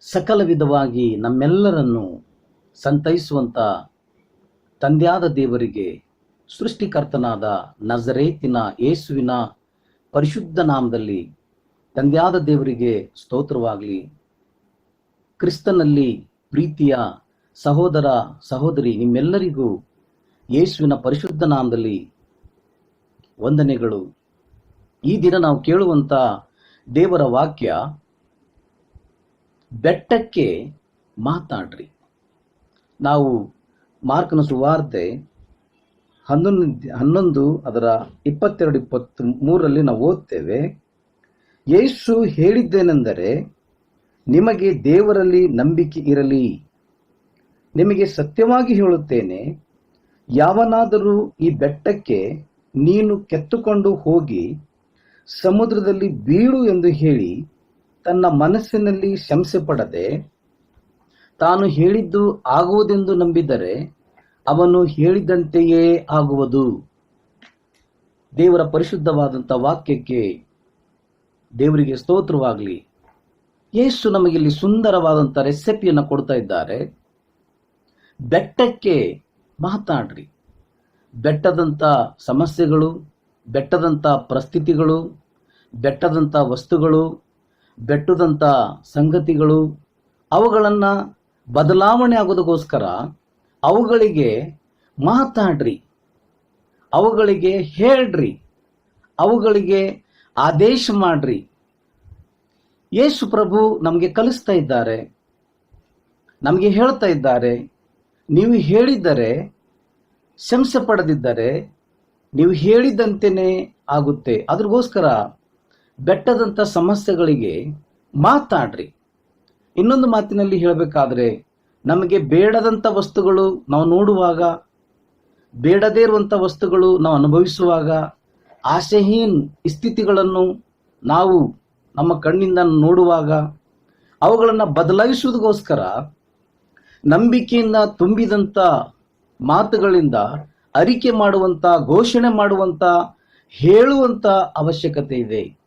ಸಕಲ ವಿಧವಾಗಿ ನಮ್ಮೆಲ್ಲರನ್ನು ಸಂತೈಸುವಂಥ ತಂದೆಯಾದ ದೇವರಿಗೆ ಸೃಷ್ಟಿಕರ್ತನಾದ ನಜರೇತಿನ ಯೇಸುವಿನ ಪರಿಶುದ್ಧ ನಾಮದಲ್ಲಿ ತಂದೆಯಾದ ದೇವರಿಗೆ ಸ್ತೋತ್ರವಾಗಲಿ. ಕ್ರಿಸ್ತನಲ್ಲಿ ಪ್ರೀತಿಯ ಸಹೋದರ ಸಹೋದರಿ ನಿಮ್ಮೆಲ್ಲರಿಗೂ ಯೇಸುವಿನ ಪರಿಶುದ್ಧ ನಾಮದಲ್ಲಿ ವಂದನೆಗಳು. ಈ ದಿನ ನಾವು ಕೇಳುವಂಥ ದೇವರ ವಾಕ್ಯ ಬೆಟ್ಟಕ್ಕೆ ಮಾತಾಡ್ರಿ. ನಾವು ಮಾರ್ಕನ ಸುವಾರ್ತೆ ಹನ್ನೊಂದು ಹನ್ನೊಂದು ಅದರ ಇಪ್ಪತ್ತೆರಡು ಇಪ್ಪತ್ತು ಮೂರರಲ್ಲಿ ನಾವು ಓದ್ತೇವೆ. ಯೇಸು ಹೇಳಿದ್ದೇನೆಂದರೆ, ನಿಮಗೆ ದೇವರಲ್ಲಿ ನಂಬಿಕೆ ಇರಲಿ. ನಿಮಗೆ ಸತ್ಯವಾಗಿ ಹೇಳುತ್ತೇನೆ, ಯಾವನಾದರೂ ಈ ಬೆಟ್ಟಕ್ಕೆ ನೀನು ಕೆತ್ತುಕೊಂಡು ಹೋಗಿ ಸಮುದ್ರದಲ್ಲಿ ಬೀಳು ಎಂದು ಹೇಳಿ ತನ್ನ ಮನಸ್ಸಿನಲ್ಲಿ ಶಂಸೆ ಪಡದೆ ತಾನು ಹೇಳಿದ್ದು ಆಗುವುದೆಂದು ನಂಬಿದರೆ ಅವನು ಹೇಳಿದಂತೆಯೇ ಆಗುವುದು. ದೇವರ ಪರಿಶುದ್ಧವಾದಂಥ ವಾಕ್ಯಕ್ಕೆ ದೇವರಿಗೆ ಸ್ತೋತ್ರವಾಗಲಿ. ಯೇಸು ಇಲ್ಲಿ ಸುಂದರವಾದಂಥ ರೆಸಿಪಿಯನ್ನು ಕೊಡ್ತಾ ಇದ್ದಾರೆ. ಬೆಟ್ಟಕ್ಕೆ ಮಾತಾಡ್ರಿ. ಬೆಟ್ಟದಂಥ ಸಮಸ್ಯೆಗಳು, ಬೆಟ್ಟದಂಥ ಪರಿಸ್ಥಿತಿಗಳು, ಬೆಟ್ಟದಂಥ ವಸ್ತುಗಳು ಬೆಟ್ಟದಂಥ ಸಂಗತಿಗಳು, ಅವುಗಳನ್ನು ಬದಲಾವಣೆ ಆಗೋದಕ್ಕೋಸ್ಕರ ಅವುಗಳಿಗೆ ಮಾತಾಡ್ರಿ, ಅವುಗಳಿಗೆ ಹೇಳ್ರಿ, ಅವುಗಳಿಗೆ ಆದೇಶ ಮಾಡ್ರಿ. ಯೇಸು ಪ್ರಭು ನಮಗೆ ಕಲಿಸ್ತಾ ಇದ್ದಾರೆ, ನಮಗೆ ಹೇಳ್ತಾ ಇದ್ದಾರೆ, ನೀವು ಹೇಳಿದ್ದರೆ, ಶಂಸೆ ಪಡೆದಿದ್ದರೆ, ನೀವು ಹೇಳಿದಂತೆಯೇ ಆಗುತ್ತೆ. ಅದ್ರಗೋಸ್ಕರ ಬೆಟ್ಟದಂಥ ಸಮಸ್ಯೆಗಳಿಗೆ ಮಾತಾಡ್ರಿ. ಇನ್ನೊಂದು ಮಾತಿನಲ್ಲಿ ಹೇಳಬೇಕಾದ್ರೆ, ನಮಗೆ ಬೇಡದಂಥ ವಸ್ತುಗಳು ನಾವು ನೋಡುವಾಗ, ಬೇಡದೇ ಇರುವಂಥ ವಸ್ತುಗಳು ನಾವು ಅನುಭವಿಸುವಾಗ ಆಶೆಹೀನ್ ಸ್ಥಿತಿಗಳನ್ನು ನಾವು ನಮ್ಮ ಕಣ್ಣಿಂದ ನೋಡುವಾಗ, ಅವುಗಳನ್ನು ಬದಲಾಯಿಸುವುದಕ್ಕೋಸ್ಕರ ನಂಬಿಕೆಯಿಂದ ತುಂಬಿದಂಥ ಮಾತುಗಳಿಂದ ಅರಿಕೆ ಮಾಡುವಂಥ ಘೋಷಣೆ ಮಾಡುವಂಥ ಹೇಳುವಂಥ ಅವಶ್ಯಕತೆ ಇದೆ.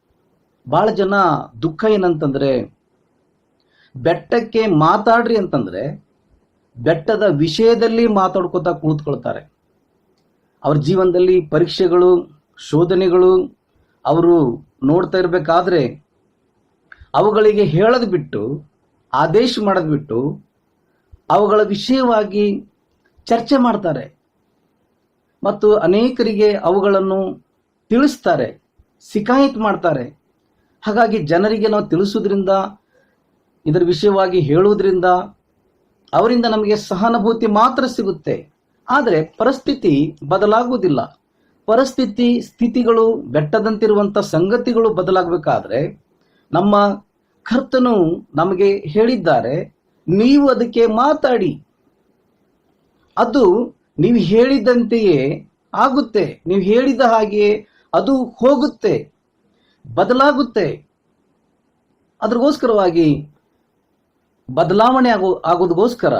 ಭಾಳ ಜನ ದುಃಖ ಏನಂತಂದ್ರೆ, ಬೆಟ್ಟಕ್ಕೆ ಮಾತಾಡ್ರಿ ಅಂತಂದ್ರೆ, ಬೆಟ್ಟದ ವಿಷಯದಲ್ಲಿ ಮಾತಾಡ್ಕೋತಾ ಕುಳಿತುಕೊಳ್ತಾರೆ. ಅವ್ರ ಜೀವನದಲ್ಲಿ ಪರೀಕ್ಷೆಗಳು, ಶೋಧನೆಗಳು, ಅವರು ನೋಡ್ತಾ ಇರಬೇಕಾದ್ರೆ, ಅವುಗಳಿಗೆ ಹೇಳದ್ ಬಿಟ್ಟು, ಆದೇಶ ಮಾಡೋದು ಬಿಟ್ಟು, ಅವುಗಳ ವಿಷಯವಾಗಿ ಚರ್ಚೆ ಮಾಡ್ತಾರೆ. ಮತ್ತು ಅನೇಕರಿಗೆ ಅವುಗಳನ್ನು ತಿಳಿಸ್ತಾರೆ ಶಿಕಾಯತ್ ಮಾಡ್ತಾರೆ. ಹಾಗಾಗಿ ಜನರಿಗೆ ನಾವು ತಿಳಿಸೋದ್ರಿಂದ ಇದರ ವಿಷಯವಾಗಿ ಹೇಳುವುದರಿಂದ ಅವರಿಂದ ನಮಗೆ ಸಹಾನುಭೂತಿ ಮಾತ್ರ ಸಿಗುತ್ತೆ. ಆದರೆ ಪರಿಸ್ಥಿತಿ ಬದಲಾಗುವುದಿಲ್ಲ. ಪರಿಸ್ಥಿತಿ, ಸ್ಥಿತಿಗಳು ಬೆಟ್ಟದಂತಿರುವಂಥ ಸಂಗತಿಗಳು ಬದಲಾಗಬೇಕಾದ್ರೆ ನಮ್ಮ ಕರ್ತನು ನಮಗೆ ಹೇಳಿದ್ದಾರೆ, ನೀವು ಅದಕ್ಕೆ ಮಾತಾಡಿ. ಅದು ನೀವು ಹೇಳಿದಂತೆಯೇ ಆಗುತ್ತೆ. ನೀವು ಹೇಳಿದ ಹಾಗೆಯೇ ಅದು ಹೋಗುತ್ತೆ. ಬದಲಾಗುತ್ತೆ. ಅದ್ರಗೋಸ್ಕರವಾಗಿ ಬದಲಾವಣೆ ಆಗೋ ಆಗೋದಕ್ಕೋಸ್ಕರ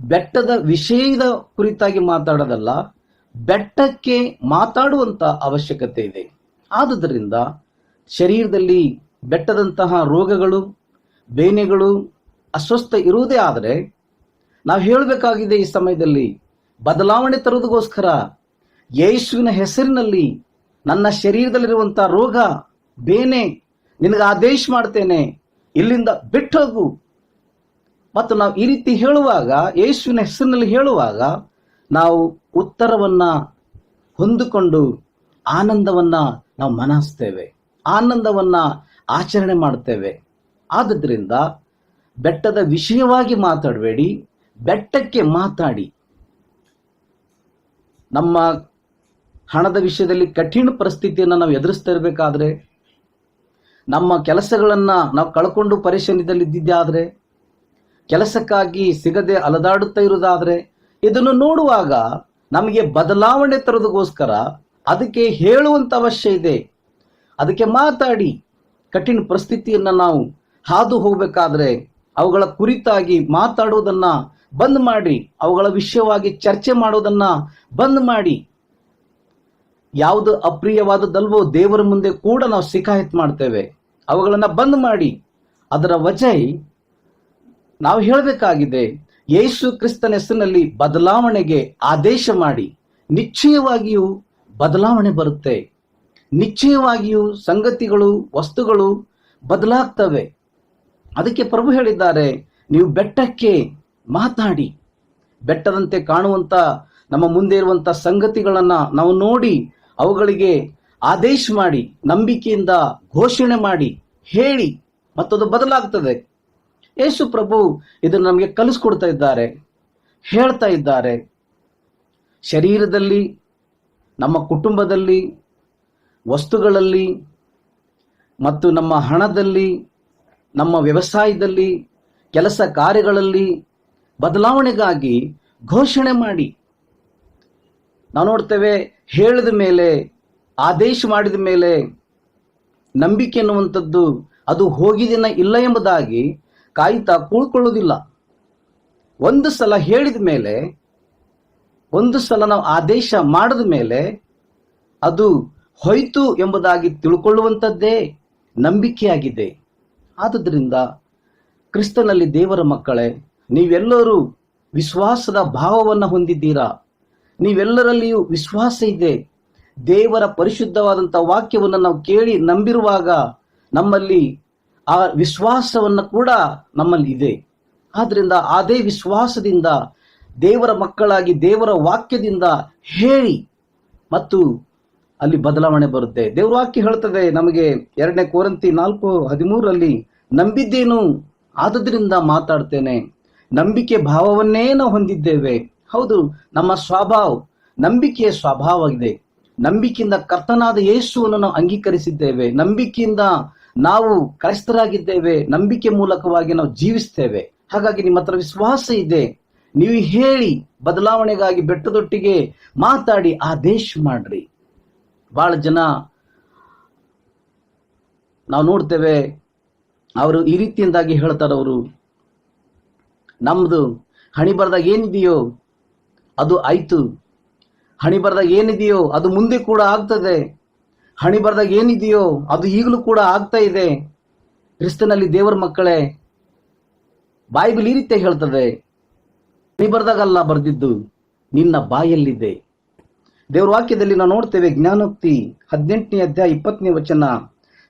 ಬೆಟ್ಟದ ವಿಷಯದ ಕುರಿತಾಗಿ ಮಾತಾಡೋದಲ್ಲ, ಬೆಟ್ಟಕ್ಕೆ ಮಾತಾಡುವಂತ ಅವಶ್ಯಕತೆ ಇದೆ. ಆದುದರಿಂದ ಶರೀರದಲ್ಲಿ ಬೆಟ್ಟದಂತಹ ರೋಗಗಳು, ಬೇನೆಗಳು ಅಸ್ವಸ್ಥ ಇರುವುದೇ ಆದರೆ ನಾವು ಹೇಳಬೇಕಾಗಿದೆ ಈ ಸಮಯದಲ್ಲಿ ಬದಲಾವಣೆ ತರೋದಕ್ಕೋಸ್ಕರ ಯೇಸುವಿನ ಹೆಸರಿನಲ್ಲಿ ನನ್ನ ಶರೀರದಲ್ಲಿರುವಂಥ ರೋಗ, ಬೇನೆ, ನಿನಗೆ ಆದೇಶ ಮಾಡ್ತೇನೆ, ಇಲ್ಲಿಂದ ಬಿಟ್ಟೋಗು. ಮತ್ತು ನಾವು ಈ ರೀತಿ ಹೇಳುವಾಗ, ಯೇಸುವಿನ ಹೆಸರಿನಲ್ಲಿ ಹೇಳುವಾಗ, ನಾವು ಉತ್ತರವನ್ನ ಹೊಂದಿಕೊಂಡು ಆನಂದವನ್ನ ನಾವು ಮನಸ್ತೇವೆ. ಆನಂದವನ್ನ ಆಚರಣೆ ಮಾಡ್ತೇವೆ. ಆದ್ದರಿಂದ ಬೆಟ್ಟದ ವಿಷಯವಾಗಿ ಮಾತಾಡಬೇಡಿ, ಬೆಟ್ಟಕ್ಕೆ ಮಾತಾಡಿ. ನಮ್ಮ ಹಣದ ವಿಷಯದಲ್ಲಿ ಕಠಿಣ ಪರಿಸ್ಥಿತಿಯನ್ನು ನಾವು ಎದುರಿಸ್ತಾ ಇರಬೇಕಾದ್ರೆ, ನಮ್ಮ ಕೆಲಸಗಳನ್ನು ನಾವು ಕಳ್ಕೊಂಡು ಪರೇಶಾನಿಯಲ್ಲಿದ್ದಿದ್ದಾದ್ರೆ ಕೆಲಸಕ್ಕಾಗಿ ಸಿಗದೆ ಅಲದಾಡುತ್ತಾ ಇರೋದಾದರೆ ಇದನ್ನು ನೋಡುವಾಗ ನಮಗೆ ಬದಲಾವಣೆ ತರೋದಕ್ಕೋಸ್ಕರ ಅದಕ್ಕೆ ಹೇಳುವಂಥ ಅವಶ್ಯ ಇದೆ. ಅದಕ್ಕೆ ಮಾತಾಡಿ ಕಠಿಣ ಪರಿಸ್ಥಿತಿಯನ್ನು ನಾವು ಹಾದು ಹೋಗಬೇಕಾದ್ರೆ ಅವುಗಳ ಕುರಿತಾಗಿ ಮಾತಾಡೋದನ್ನು ಬಂದ್ ಮಾಡಿ, ಅವುಗಳ ವಿಷಯವಾಗಿ ಚರ್ಚೆ ಮಾಡೋದನ್ನು ಬಂದ್ ಮಾಡಿ ಯಾವುದು ಅಪ್ರಿಯವಾದದ್ದಲ್ವೋ ದೇವರ ಮುಂದೆ ಕೂಡ ನಾವು ಶಿಕಾಯತ್ ಮಾಡ್ತೇವೆ. ಅವುಗಳನ್ನು ಬಂದ್ ಮಾಡಿ. ಅದರ ವಜೈ ನಾವು ಹೇಳಬೇಕಾಗಿದೆ, ಯೇಸು ಕ್ರಿಸ್ತನ ಹೆಸರಿನಲ್ಲಿ ಬದಲಾವಣೆಗೆ ಆದೇಶ ಮಾಡಿ. ನಿಶ್ಚಯವಾಗಿಯೂ ಬದಲಾವಣೆ ಬರುತ್ತೆ. ನಿಶ್ಚಯವಾಗಿಯೂ ಸಂಗತಿಗಳು, ವಸ್ತುಗಳು ಬದಲಾಗ್ತವೆ. ಅದಕ್ಕೆ ಪ್ರಭು ಹೇಳಿದ್ದಾರೆ, ನೀವು ಬೆಟ್ಟಕ್ಕೆ ಮಾತಾಡಿ. ಬೆಟ್ಟದಂತೆ ಕಾಣುವಂತ, ನಮ್ಮ ಮುಂದೆ ಇರುವಂಥ ಸಂಗತಿಗಳನ್ನ ನಾವು ನೋಡಿ ಅವುಗಳಿಗೆ ಆದೇಶ ಮಾಡಿ, ನಂಬಿಕೆಯಿಂದ ಘೋಷಣೆ ಮಾಡಿ, ಹೇಳಿ ಮತ್ತದು ಬದಲಾಗ್ತದೆ. ಯೇಸು ಪ್ರಭು ಇದನ್ನು ನಮಗೆ ಕಲಿಸ್ಕೊಡ್ತಾ ಇದ್ದಾರೆ, ಹೇಳ್ತಾ ಇದ್ದಾರೆ. ಶರೀರದಲ್ಲಿ, ನಮ್ಮ ಕುಟುಂಬದಲ್ಲಿ, ವಸ್ತುಗಳಲ್ಲಿ, ಮತ್ತು ನಮ್ಮ ಹಣದಲ್ಲಿ, ನಮ್ಮ ವ್ಯವಸಾಯದಲ್ಲಿ, ಕೆಲಸ ಕಾರ್ಯಗಳಲ್ಲಿ ಬದಲಾವಣೆಗಾಗಿ ಘೋಷಣೆ ಮಾಡಿ. ನಾವು ನೋಡ್ತೇವೆ ಹೇಳಿದ ಮೇಲೆ, ಆದೇಶ ಮಾಡಿದ ಮೇಲೆ ನಂಬಿಕೆ ಎನ್ನುವಂಥದ್ದು ಅದು ಹೋಗಿದಿನ ಇಲ್ಲ ಎಂಬುದಾಗಿ ಕಾಯುತ್ತಾ ಕೂಳ್ಕೊಳ್ಳೋದಿಲ್ಲ ಒಂದು ಸಲ ಹೇಳಿದ ಮೇಲೆ, ಒಂದು ಸಲ ನಾವು ಆದೇಶ ಮಾಡಿದ ಮೇಲೆ ಅದು ಹೋಯ್ತು ಎಂಬುದಾಗಿ ತಿಳ್ಕೊಳ್ಳುವಂಥದ್ದೇ ನಂಬಿಕೆಯಾಗಿದೆ. ಆದುದರಿಂದ ಕ್ರಿಸ್ತನಲ್ಲಿ ದೇವರ ಮಕ್ಕಳೇ, ನೀವೆಲ್ಲರೂ ವಿಶ್ವಾಸದ ಭಾವವನ್ನು ಹೊಂದಿದ್ದೀರಾ? ನೀವೆಲ್ಲರಲ್ಲಿಯೂ ವಿಶ್ವಾಸ ಇದೆ. ದೇವರ ಪರಿಶುದ್ಧವಾದಂಥ ವಾಕ್ಯವನ್ನು ನಾವು ಕೇಳಿ ನಂಬಿರುವಾಗ ನಮ್ಮಲ್ಲಿ ಆ ವಿಶ್ವಾಸವನ್ನು ಕೂಡ ನಮ್ಮಲ್ಲಿ ಇದೆ. ಆದ್ದರಿಂದ ಅದೇ ವಿಶ್ವಾಸದಿಂದ ದೇವರ ಮಕ್ಕಳಾಗಿ ದೇವರ ವಾಕ್ಯದಿಂದ ಹೇಳಿ ಮತ್ತು ಅಲ್ಲಿ ಬದಲಾವಣೆ ಬರುತ್ತೆ. ದೇವರ ವಾಕ್ಯ ಹೇಳ್ತದೆ ನಮಗೆ ಎರಡನೇ ಕೋರಂತಿ ನಾಲ್ಕು ಹದಿಮೂರರಲ್ಲಿ, ನಂಬಿದ್ದೇನು ಆದ್ದರಿಂದ ಮಾತಾಡ್ತೇನೆ. ನಂಬಿಕೆ ಭಾವವನ್ನೇ ನಾವು ಹೊಂದಿದ್ದೇವೆ. ಹೌದು, ನಮ್ಮ ಸ್ವಭಾವ, ನಂಬಿಕೆಯ ಸ್ವಭಾವವಾಗಿದೆ. ನಂಬಿಕೆಯಿಂದ ಕರ್ತನಾದ ಯೇಸುವನ್ನು ನಾವು ಅಂಗೀಕರಿಸಿದ್ದೇವೆ. ನಂಬಿಕೆಯಿಂದ ನಾವು ಕ್ರೈಸ್ತರಾಗಿದ್ದೇವೆ. ನಂಬಿಕೆ ಮೂಲಕವಾಗಿ ನಾವು ಜೀವಿಸ್ತೇವೆ. ಹಾಗಾಗಿ ನಿಮ್ಮ ಹತ್ರ ವಿಶ್ವಾಸ ಇದೆ. ನೀವು ಹೇಳಿ, ಬದಲಾವಣೆಗಾಗಿ ಬೆಟ್ಟದೊಟ್ಟಿಗೆ ಮಾತಾಡಿ, ಆದೇಶ ಮಾಡ್ರಿ. ಬಹಳ ಜನ ನಾವು ನೋಡ್ತೇವೆ, ಅವರು ಈ ರೀತಿಯಿಂದಾಗಿ ಹೇಳ್ತಾರೆ ಅವರು ಬರ್ದಾಗ ಏನಿದೆಯೋ ಅದು ಆಯ್ತು. ಹಣಿ ಬರದಾಗ ಏನಿದೆಯೋ ಅದು ಮುಂದೆ ಕೂಡ ಆಗ್ತದೆ. ಹಣಿ ಬರದಾಗ ಏನಿದೆಯೋ ಅದು ಈಗಲೂ ಕೂಡ ಆಗ್ತಾ ಇದೆ. ಕ್ರಿಸ್ತನಲ್ಲಿ ದೇವರ ಮಕ್ಕಳೇ, ಬೈಬಲ್ ಈ ರೀತಿ ಹೇಳ್ತದೆ, ಹಣಿ ಬರ್ದಾಗಲ್ಲ ಬರೆದಿದ್ದು, ನಿನ್ನ ಬಾಯಲ್ಲಿದೆ. ದೇವರ ವಾಕ್ಯದಲ್ಲಿ ನಾವು ನೋಡ್ತೇವೆ ಜ್ಞಾನೋಕ್ತಿ ಹದಿನೆಂಟನೇ ಅಧ್ಯಾಯ ಇಪ್ಪತ್ತನೇ ವಚನ,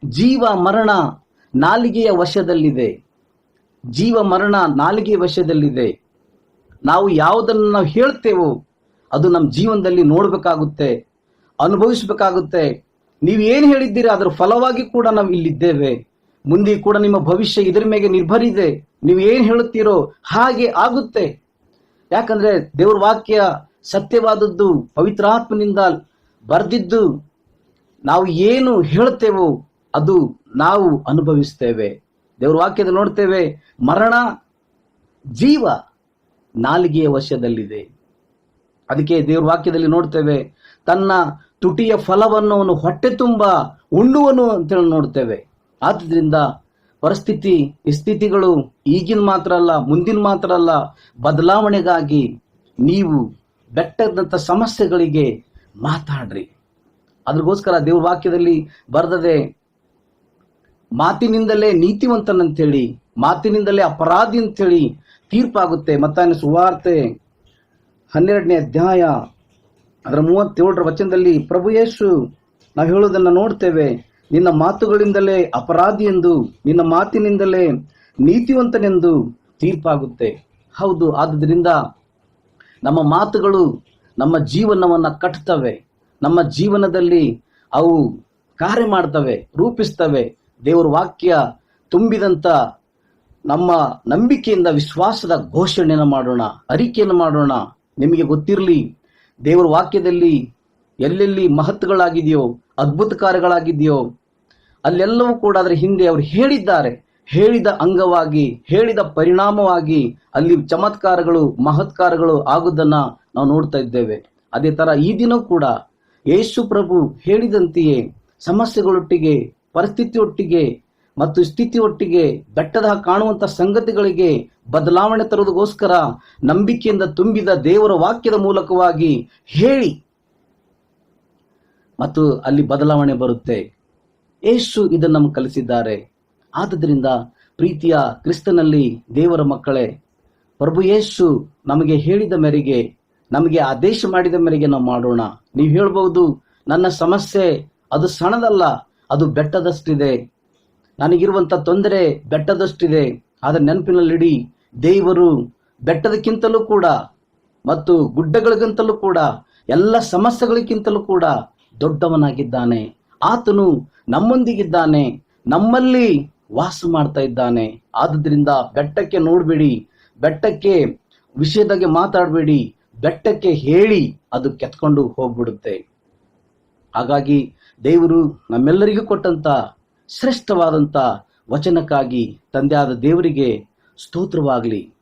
ಜೀವ ಮರಣ ನಾಲಿಗೆಯ ವಶದಲ್ಲಿದೆ. ಜೀವ ಮರಣ ನಾಲಿಗೆಯ ವಶದಲ್ಲಿದೆ. ನಾವು ಯಾವುದನ್ನು ನಾವು ಹೇಳ್ತೇವೋ ಅದು ನಮ್ಮ ಜೀವನದಲ್ಲಿ ನೋಡಬೇಕಾಗುತ್ತೆ, ಅನುಭವಿಸಬೇಕಾಗುತ್ತೆ. ನೀವು ಏನು ಹೇಳಿದ್ದೀರಾ ಅದರ ಫಲವಾಗಿ ಕೂಡ ನಾವು ಇಲ್ಲಿದ್ದೇವೆ. ಮುಂದೆ ಕೂಡ ನಿಮ್ಮ ಭವಿಷ್ಯ ಇದರ ಮೇಲೆ ನಿರ್ಭರಿದೆ ನೀವು ಏನು ಹೇಳುತ್ತೀರೋ ಹಾಗೆ ಆಗುತ್ತೆ. ಯಾಕಂದ್ರೆ ದೇವ್ರ ವಾಕ್ಯ ಸತ್ಯವಾದದ್ದು ಪವಿತ್ರಾತ್ಮನಿಂದ ಬರೆದಿದ್ದು ನಾವು ಏನು ಹೇಳುತ್ತೇವೋ ಅದು ನಾವು ಅನುಭವಿಸ್ತೇವೆ. ದೇವ್ರ ವಾಕ್ಯದ ನೋಡ್ತೇವೆ, ಮರಣ ಜೀವ. ನಾಲಿಗೆಯ ವಶದಲ್ಲಿದೆ. ಅದಕ್ಕೆ ದೇವ್ರ ವಾಕ್ಯದಲ್ಲಿ ನೋಡ್ತೇವೆ, ತನ್ನ ತುಟಿಯ ಫಲವನ್ನು ಅವನು ಹೊಟ್ಟೆ ತುಂಬ ಉಣ್ಣುವನು ಅಂತೇಳಿ ನೋಡ್ತೇವೆ. ಆದ್ದರಿಂದ ಪರಿಸ್ಥಿತಿ ಸ್ಥಿತಿಗಳು ಈಗಿನ ಮಾತ್ರ ಅಲ್ಲ, ಮುಂದಿನ ಮಾತ್ರ ಅಲ್ಲ. ಬದಲಾವಣೆಗಾಗಿ ನೀವು ಬೆಟ್ಟದಂಥ ಸಮಸ್ಯೆಗಳಿಗೆ ಮಾತಾಡ್ರಿ. ಅದ್ರಗೋಸ್ಕರ ದೇವ್ರ ವಾಕ್ಯದಲ್ಲಿ ಬರೆದದೆ, ಮಾತಿನಿಂದಲೇ ನೀತಿವಂತನಂತೇಳಿ, ಮಾತಿನಿಂದಲೇ ಅಪರಾಧಿ ಅಂತೇಳಿ ತೀರ್ಪಾಗುತ್ತೆ. ಮತ್ತಾಯನ ಸುವಾರ್ತೆ ಹನ್ನೆರಡನೇ ಅಧ್ಯಾಯ, ಅದರ ಮೂವತ್ತೇಳರ ವಚನದಲ್ಲಿ ಪ್ರಭು ಯೇಸು, ನಾವು ಹೇಳೋದನ್ನು ನೋಡ್ತೇವೆ. ನಿನ್ನ ಮಾತುಗಳಿಂದಲೇ ಅಪರಾಧಿ ಎಂದು ನಿನ್ನ ಮಾತಿನಿಂದಲೇ ನೀತಿವಂತನೆಂದು ತೀರ್ಪಾಗುತ್ತೆ. ಹೌದು, ಆದ್ದರಿಂದ ನಮ್ಮ ಮಾತುಗಳು ನಮ್ಮ ಜೀವನವನ್ನು ಕಟ್ತವೆ. ನಮ್ಮ ಜೀವನದಲ್ಲಿ ಅವು ಕಾರ್ಯ ಮಾಡ್ತವೆ, ರೂಪಿಸ್ತವೆ. ದೇವರ ವಾಕ್ಯ ತುಂಬಿದಂತ ನಮ್ಮ ನಂಬಿಕೆಯಿಂದ ವಿಶ್ವಾಸದ ಘೋಷಣೆಯನ್ನು ಮಾಡೋಣ, ಅರಿಕೆಯನ್ನು ಮಾಡೋಣ. ನಿಮಗೆ ಗೊತ್ತಿರಲಿ, ದೇವರ ವಾಕ್ಯದಲ್ಲಿ ಎಲ್ಲೆಲ್ಲಿ ಮಹತ್ವಗಳಾಗಿದೆಯೋ ಅದ್ಭುತ ಕಾರ್ಯಗಳಾಗಿದೆಯೋ ಅಲ್ಲೆಲ್ಲವೂ ಕೂಡ ಅದರ ಹಿಂದೆ ಅವರು ಹೇಳಿದ್ದಾರೆ. ಹೇಳಿದ ಅಂಗವಾಗಿ, ಹೇಳಿದ ಪರಿಣಾಮವಾಗಿ ಅಲ್ಲಿ ಚಮತ್ಕಾರಗಳು, ಮಹತ್ಕಾರಗಳು ಆಗುದನ್ನ ನಾವು ನೋಡ್ತಾ ಇದ್ದೇವೆ. ಅದೇ ತರ ಈ ದಿನ ಕೂಡ ಯೇಸು ಪ್ರಭು ಹೇಳಿದಂತೆಯೇ ಸಮಸ್ಯೆಗಳೊಟ್ಟಿಗೆ, ಪರಿಸ್ಥಿತಿಯೊಟ್ಟಿಗೆ ಮತ್ತು ಸ್ಥಿತಿ ಒಟ್ಟಿಗೆ ಬೆಟ್ಟದ ಕಾಣುವಂತ ಸಂಗತಿಗಳಿಗೆ ಬದಲಾವಣೆ ತರುವುದಕ್ಕೋಸ್ಕರ ನಂಬಿಕೆಯಿಂದ ತುಂಬಿದ ದೇವರ ವಾಕ್ಯದ ಮೂಲಕವಾಗಿ ಹೇಳಿ. ಮತ್ತು ಅಲ್ಲಿ ಬದಲಾವಣೆ ಬರುತ್ತೆ. ಯೇಸು ಇದನ್ನು ಕಲಿಸಿದ್ದಾರೆ. ಆದ್ದರಿಂದ ಪ್ರೀತಿಯ ಕ್ರಿಸ್ತನಲ್ಲಿ ದೇವರ ಮಕ್ಕಳೇ, ಪ್ರಭು ಯೇಸು ನಮಗೆ ಹೇಳಿದ ಮೇರೆಗೆ, ನಮಗೆ ಆದೇಶ ಮಾಡಿದ ಮೇರೆಗೆ ನಾವು ಮಾಡೋಣ. ನೀವು ಹೇಳ್ಬಹುದು, ನನ್ನ ಸಮಸ್ಯೆ ಅದು ಸಣದಲ್ಲ ಅದು ಬೆಟ್ಟದಷ್ಟಿದೆ. ನನಗಿರುವಂತ ತೊಂದರೆ ಬೆಟ್ಟದಷ್ಟಿದೆ. ಆದರೆ ನೆನಪಿನಲ್ಲಿಡಿ, ದೇವರು ಬೆಟ್ಟದಕ್ಕಿಂತಲೂ ಕೂಡ ಮತ್ತು ಗುಡ್ಡಗಳಿಗಿಂತಲೂ ಕೂಡ, ಎಲ್ಲ ಸಮಸ್ಯೆಗಳಿಗಿಂತಲೂ ಕೂಡ ದೊಡ್ಡವನಾಗಿದ್ದಾನೆ. ಆತನು ನಮ್ಮೊಂದಿಗಿದ್ದಾನೆ, ನಮ್ಮಲ್ಲಿ ವಾಸ ಮಾಡ್ತಾ ಇದ್ದಾನೆ. ಆದುದರಿಂದ ಬೆಟ್ಟಕ್ಕೆ ನೋಡಬೇಡಿ, ಬೆಟ್ಟಕ್ಕೆ ವಿಷಯದಾಗೆ ಮಾತಾಡಬೇಡಿ, ಬೆಟ್ಟಕ್ಕೆ ಹೇಳಿ ಅದು ಕೆತ್ಕೊಂಡು ಹೋಗ್ಬಿಡುತ್ತೆ. ಹಾಗಾಗಿ ದೇವರು ನಮ್ಮೆಲ್ಲರಿಗೂ ಕೊಟ್ಟಂತ ಶ್ರೇಷ್ಠವಾದಂಥ ವಚನಕ್ಕಾಗಿ ತಂದೆಯಾದ ದೇವರಿಗೆ ಸ್ತೋತ್ರವಾಗಲಿ.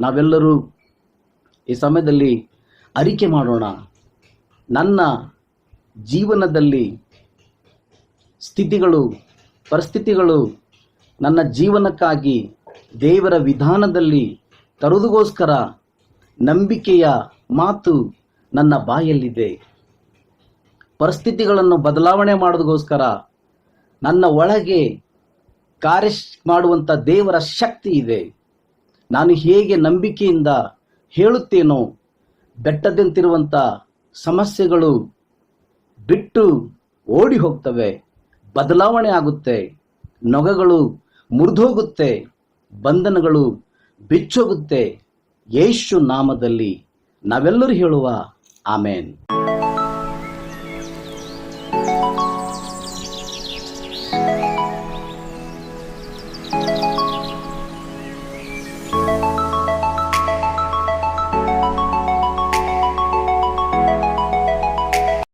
ನಾವೆಲ್ಲರೂ ಈ ಸಮಯದಲ್ಲಿ ಅರಿಕೆ ಮಾಡೋಣ. ನನ್ನ ಜೀವನದಲ್ಲಿ ಸ್ಥಿತಿಗಳು, ಪರಿಸ್ಥಿತಿಗಳು ನನ್ನ ಜೀವನಕ್ಕಾಗಿ ದೇವರ ವಿಧಾನದಲ್ಲಿ ತರುವುದಕ್ಕೋಸ್ಕರ ನಂಬಿಕೆಯ ಮಾತು ನನ್ನ ಬಾಯಲ್ಲಿದೆ. ಪರಿಸ್ಥಿತಿಗಳನ್ನು ಬದಲಾವಣೆ ಮಾಡೋದಕ್ಕೋಸ್ಕರ ನನ್ನ ಒಳಗೆ ಕಾರ್ಯ ಮಾಡುವಂಥ ದೇವರ ಶಕ್ತಿ ಇದೆ. ನಾನು ಹೇಗೆ ನಂಬಿಕೆಯಿಂದ ಹೇಳುತ್ತೇನೋ ಬೆಟ್ಟದಂತಿರುವಂಥ ಸಮಸ್ಯೆಗಳು ಬಿಟ್ಟು ಓಡಿ ಹೋಗ್ತವೆ, ಬದಲಾವಣೆ ಆಗುತ್ತೆ, ನೊಗಗಳು ಮುರಿದೋಗುತ್ತೆ, ಬಂಧನಗಳು ಬಿಚ್ಚೋಗುತ್ತೆ. ಯೇಸು ನಾಮದಲ್ಲಿ ನಾವೆಲ್ಲರೂ ಹೇಳುವ ಆಮೇನ್.